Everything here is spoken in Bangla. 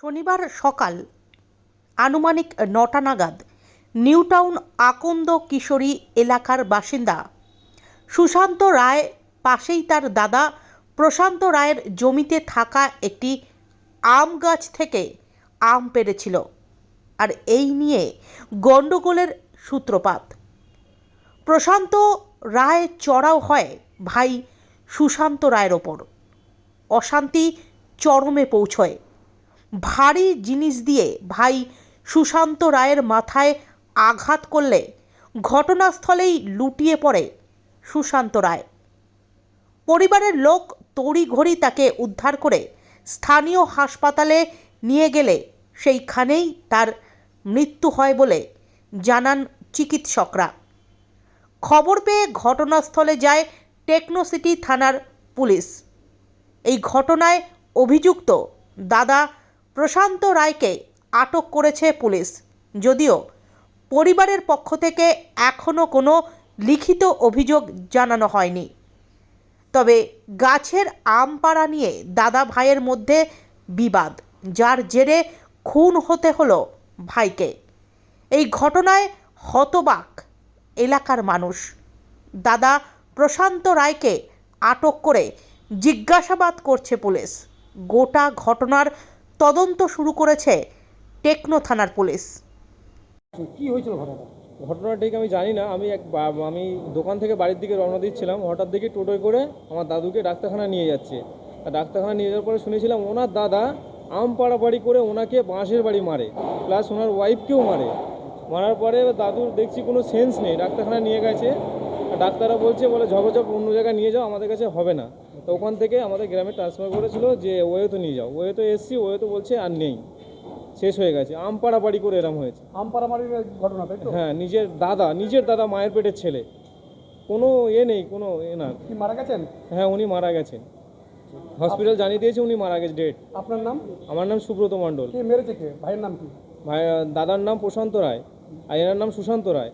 শনিবার সকাল আনুমানিক নটা নাগাদ নিউটাউন আকন্দ কিশোরী এলাকার বাসিন্দা সুশান্ত রায় পাশেই তার দাদা প্রশান্ত রায়ের জমিতে থাকা একটি আম গাছ থেকে আম পেড়েছিল আর এই নিয়ে গণ্ডগোলের সূত্রপাত। প্রশান্ত রায় চড়াও হয় ভাই সুশান্ত রায়ের ওপর। অশান্তি চরমে পৌঁছয়। ভারী জিনিস দিয়ে ভাই সুশান্ত রায়ের মাথায় আঘাত করলে ঘটনাস্থলেই লুটিয়ে পড়ে সুশান্ত রায়। পরিবারের লোক তড়িঘড়ি তাকে উদ্ধার করে স্থানীয় হাসপাতালে নিয়ে গেলে সেইখানেই তার মৃত্যু হয় বলে জানান চিকিৎসকরা। খবর পেয়ে ঘটনাস্থলে যায় টেকনোসিটি থানার পুলিশ। এই ঘটনায় অভিযুক্ত দাদা প্রশান্ত রায়কে আটক করেছে পুলিশ। যদিও পরিবারের পক্ষ থেকে এখনও কোনো লিখিত অভিযোগ জানানো হয়নি। তবে গাছের আম পাড়া নিয়ে দাদা ভাইয়ের মধ্যে বিবাদ, যার জেরে খুন হতে হলো ভাইকে। এই ঘটনায় হতবাক এলাকার মানুষ। দাদা প্রশান্ত রায়কে আটক করে জিজ্ঞাসাবাদ করছে পুলিশ। গোটা ঘটনার তদন্ত শুরু করেছে টেকনো থানার পুলিশ। কি হয়েছিল ঘটনাটা? ঘটনা ঠিক আমি জানি না। আমি এক আমি দোকান থেকে বাড়ির দিকে রওনা দিচ্ছিলাম। হঠাৎ দেখি টোটোয় করে আমার দাদুকে ডাক্তারখানা নিয়ে যাচ্ছে। ডাক্তারখানা নিয়ে যাওয়ার পরে শুনেছিলাম ওনার দাদা আম পাড়াপাড়ি করে ওনাকে বাঁশের বাড়ি মারে। প্লাস ওনার ওয়াইফকেও মারে। মারার পরে দাদুর দেখছি কোনো সেন্স নেই। ডাক্তারখানা নিয়ে গেছে। ডাক্তাররা বলছে, বলে ঝগঝপ অন্য জায়গায় নিয়ে যাও, আমাদের কাছে হবে না। তো ওখান থেকে আমাদের গ্রামে ট্রান্সফার করেছিল যে ওয়ে তো নিয়ে যাও। ওয়ে তো এসছি ওয়ে তো বলছে আর নেই। শেষ হয়ে গেছে। আম পাড়াপাড়ি করে এরম হয়েছে। আম পাড়ামারির ঘটনা তাই তো? হ্যাঁ নিজের দাদা নিজের দাদা মায়ের পেটের ছেলে। কোনো এ নেই কোনো এ না। কি মারা গেছেন? হ্যাঁ উনি মারা গেছেন। হসপিটাল জানিয়ে দিয়েছে উনি মারা গেছে ডেট আপনার নাম? আমার নাম সুব্রত মণ্ডল। কে মেরেছে কে? ভাইয়ের নাম কি? ভাই দাদার নাম প্রশান্ত রায়। আর এনার নাম সুশান্ত রায়।